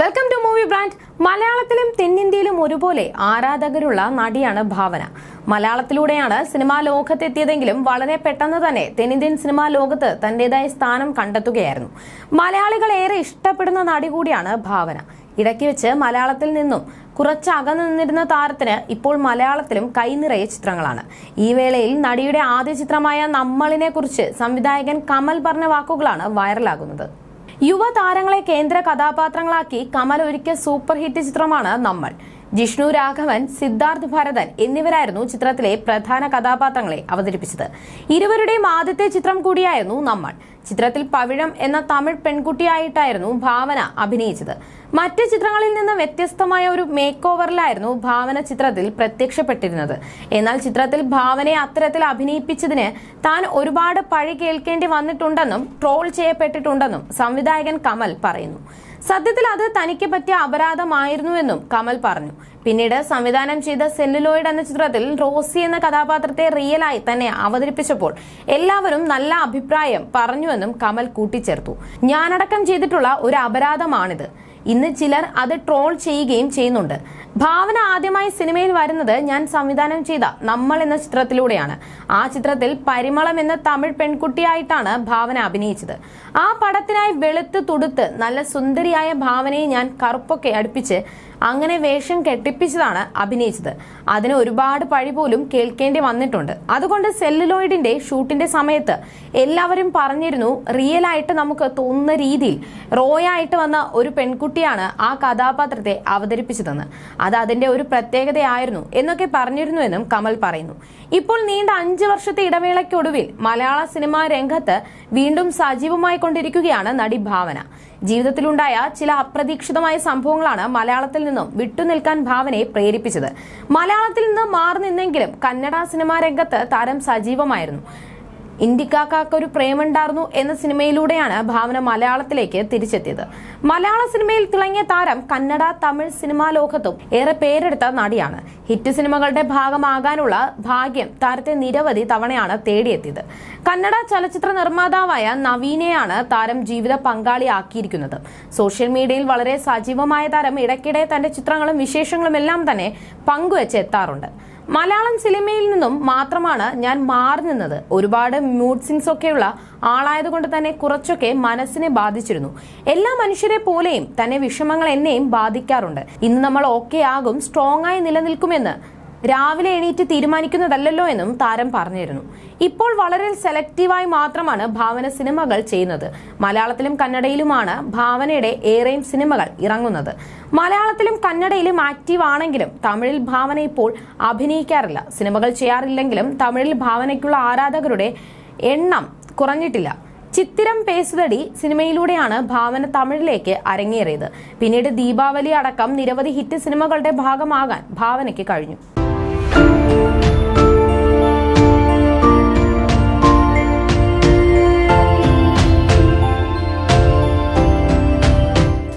Welcome to movie brand മലയാളത്തിലും തെന്നിന്ത്യയിലും ഒരുപോലെ ആരാധകരുള്ള നടിയാണ് ഭാവന. മലയാളത്തിലൂടെയാണ് സിനിമാ ലോകത്തെത്തിയതെങ്കിലും വളരെ പെട്ടെന്ന് തന്നെ തെന്നിന്ത്യൻ സിനിമാ ലോകത്ത് തന്റേതായ സ്ഥാനം കണ്ടെത്തുകയായിരുന്നു. മലയാളികൾ ഏറെ ഇഷ്ടപ്പെടുന്ന നടി കൂടിയാണ് ഭാവന. ഇടയ്ക്ക് വെച്ച് മലയാളത്തിൽ നിന്നും കുറച്ച് നിന്നിരുന്ന താരത്തിന് ഇപ്പോൾ മലയാളത്തിലും കൈനിറയെ ചിത്രങ്ങളാണ്. ഈ വേളയിൽ നടിയുടെ ആദ്യ ചിത്രമായ നമ്മളിനെ കുറിച്ച് സംവിധായകൻ കമൽ പറഞ്ഞ വാക്കുകളാണ് വൈറലാകുന്നത്. യുവതാരങ്ങളെ കേന്ദ്ര കഥാപാത്രങ്ങളാക്കി കമൽ ഒരുക്കിയ സൂപ്പർ ഹിറ്റ് ചിത്രമാണ് നമ്മൾ. ജിഷ്ണു രാഘവൻ സിദ്ധാർത്ഥ് ഭരതൻ എന്നിവരായിരുന്നു ചിത്രത്തിലെ പ്രധാന കഥാപാത്രങ്ങളെ അവതരിപ്പിച്ചത്. ഇരുവരുടെയും ആദ്യത്തെ ചിത്രം കൂടിയായിരുന്നു നമ്മൾ. ചിത്രത്തിൽ പവിഴം എന്ന തമിഴ് പെൺകുട്ടിയായിട്ടായിരുന്നു ഭാവന അഭിനയിച്ചത്. മറ്റ് ചിത്രങ്ങളിൽ നിന്ന് വ്യത്യസ്തമായ ഒരു മേക്ക് ഓവറിലായിരുന്നു ഭാവന ചിത്രത്തിൽ പ്രത്യക്ഷപ്പെട്ടിരുന്നത്. എന്നാൽ ചിത്രത്തിൽ ഭാവനയെ അത്തരത്തിൽ അഭിനയിപ്പിച്ചതിന് താൻ ഒരുപാട് പഴി കേൾക്കേണ്ടി വന്നിട്ടുണ്ടെന്നും ട്രോൾ ചെയ്യപ്പെട്ടിട്ടുണ്ടെന്നും സംവിധായകൻ കമൽ പറയുന്നു. സത്യത്തിൽ അത് തനിക്ക് പറ്റിയ അപരാധമായിരുന്നുവെന്നും കമൽ പറഞ്ഞു. പിന്നീട് സംവിധാനം ചെയ്ത സെല്ലുലോയിഡ് എന്ന ചിത്രത്തിൽ റോസി എന്ന കഥാപാത്രത്തെ റിയലായി തന്നെ അവതരിപ്പിച്ചപ്പോൾ എല്ലാവരും നല്ല അഭിപ്രായം പറഞ്ഞുവെന്നും കമൽ കൂട്ടിച്ചേർത്തു. ഞാനടക്കം ചെയ്തിട്ടുള്ള ഒരു അപരാധമാണിത്. ഇന്ന് ചിലർ അത് ട്രോൾ ചെയ്യുകയും ചെയ്യുന്നുണ്ട്. ഭാവന ആദ്യമായി സിനിമയിൽ വരുന്നത് ഞാൻ സംവിധാനം ചെയ്ത നമ്മൾ എന്ന ചിത്രത്തിലൂടെയാണ്. ആ ചിത്രത്തിൽ പരിമളം എന്ന തമിഴ് പെൺകുട്ടിയായിട്ടാണ് ഭാവന അഭിനയിച്ചത്. ആ പടത്തിനായി വെളുത്ത് തുടുത്ത് നല്ല സുന്ദരിയായ ഭാവനയെ ഞാൻ കറുപ്പൊക്കെ അടുപ്പിച്ച് അങ്ങനെ വേഷം കെട്ടിപ്പിച്ചതാണ് അഭിനയിച്ചത്. അതിന് ഒരുപാട് പഴി പോലും കേൾക്കേണ്ടി വന്നിട്ടുണ്ട്. അതുകൊണ്ട് സെല്ലുലോയിഡിന്റെ ഷൂട്ടിന്റെ സമയത്ത് എല്ലാവരും പറഞ്ഞിരുന്നു റിയൽ ആയിട്ട് നമുക്ക് തോന്നുന്ന രീതിയിൽ റോയായിട്ട് വന്ന ഒരു പെൺകുട്ടിയാണ് ആ കഥാപാത്രത്തെ അവതരിപ്പിച്ചതെന്ന്. അത് അതിന്റെ ഒരു പ്രത്യേകതയായിരുന്നു എന്നൊക്കെ പറഞ്ഞിരുന്നുവെന്നും കമൽ പറയുന്നു. ഇപ്പോൾ നീണ്ട അഞ്ച് വർഷത്തെ ഇടവേളയ്ക്കൊടുവിൽ മലയാള സിനിമാ രംഗത്ത് വീണ്ടും സജീവമായി കൊണ്ടിരിക്കുകയാണ് നടി ഭാവന. ജീവിതത്തിലുണ്ടായ ചില അപ്രതീക്ഷിതമായ സംഭവങ്ങളാണ് മലയാളത്തിൽ നിന്നും വിട്ടുനിൽക്കാൻ ഭാവനയെ പ്രേരിപ്പിച്ചത്. മലയാളത്തിൽ നിന്ന് മാറി നിന്നെങ്കിലും കന്നഡ സിനിമാ രംഗത്ത് താരം സജീവമായിരുന്നു. ഇന്ത്യക്കാർക്ക് ഒരു പ്രേമുണ്ടായിരുന്നു എന്ന സിനിമയിലൂടെയാണ് ഭാവന മലയാളത്തിലേക്ക് തിരിച്ചെത്തിയത്. മലയാള സിനിമയിൽ തിളങ്ങിയ താരം കന്നഡ തമിഴ് സിനിമാ ലോകത്തും ഏറെ പേരെടുത്ത നടിയാണ്. ഹിറ്റ് സിനിമകളുടെ ഭാഗമാകാനുള്ള ഭാഗ്യം താരത്തെ നിരവധി തവണയാണ് തേടിയെത്തിയത്. കന്നഡ ചലച്ചിത്ര നിർമ്മാതാവായ നവീനെയാണ് താരം ജീവിത പങ്കാളിയാക്കിയിരിക്കുന്നത്. സോഷ്യൽ മീഡിയയിൽ വളരെ സജീവമായ താരം ഇടയ്ക്കിടെ തന്റെ ചിത്രങ്ങളും വിശേഷങ്ങളും എല്ലാം തന്നെ പങ്കുവെച്ച് എത്താറുണ്ട് മലയാളം സിനിമയിൽ നിന്നും മാത്രമാണ് ഞാൻ മാറി നിന്നത്. ഒരുപാട് മൂഡ് സിങ്സ് ഒക്കെയുള്ള ആളായതുകൊണ്ട് തന്നെ കുറച്ചൊക്കെ മനസ്സിനെ ബാധിച്ചിരുന്നു. എല്ലാ മനുഷ്യരെ പോലെയും തന്നെ വിഷമങ്ങൾ എന്നെയും ബാധിക്കാറുണ്ട്. ഇന്ന് നമ്മൾ ഓക്കെ ആകും സ്ട്രോങ് ആയി നിലനിൽക്കുമെന്ന് രാവിലെ എണീറ്റ് തീരുമാനിക്കുന്നതല്ലല്ലോ എന്നും താരം പറഞ്ഞിരുന്നു. ഇപ്പോൾ വളരെ സെലക്റ്റീവായി മാത്രമാണ് ഭാവന സിനിമകൾ ചെയ്യുന്നത്. മലയാളത്തിലും കന്നഡയിലുമാണ് ഭാവനയുടെ ഏറെയും സിനിമകൾ ഇറങ്ങുന്നത്. മലയാളത്തിലും കന്നഡയിലും ആക്റ്റീവ് ആണെങ്കിലും തമിഴിൽ ഭാവന ഇപ്പോൾ അഭിനയിക്കാറില്ല. സിനിമകൾ ചെയ്യാറില്ലെങ്കിലും തമിഴിൽ ഭാവനയ്ക്കുള്ള ആരാധകരുടെ എണ്ണം കുറഞ്ഞിട്ടില്ല. ചിത്തിരം പേസുതടി സിനിമയിലൂടെയാണ് ഭാവന തമിഴിലേക്ക് അരങ്ങേറിയത്. പിന്നീട് ദീപാവലി അടക്കം നിരവധി ഹിറ്റ് സിനിമകളുടെ ഭാഗമാകാൻ ഭാവനയ്ക്ക് കഴിഞ്ഞു.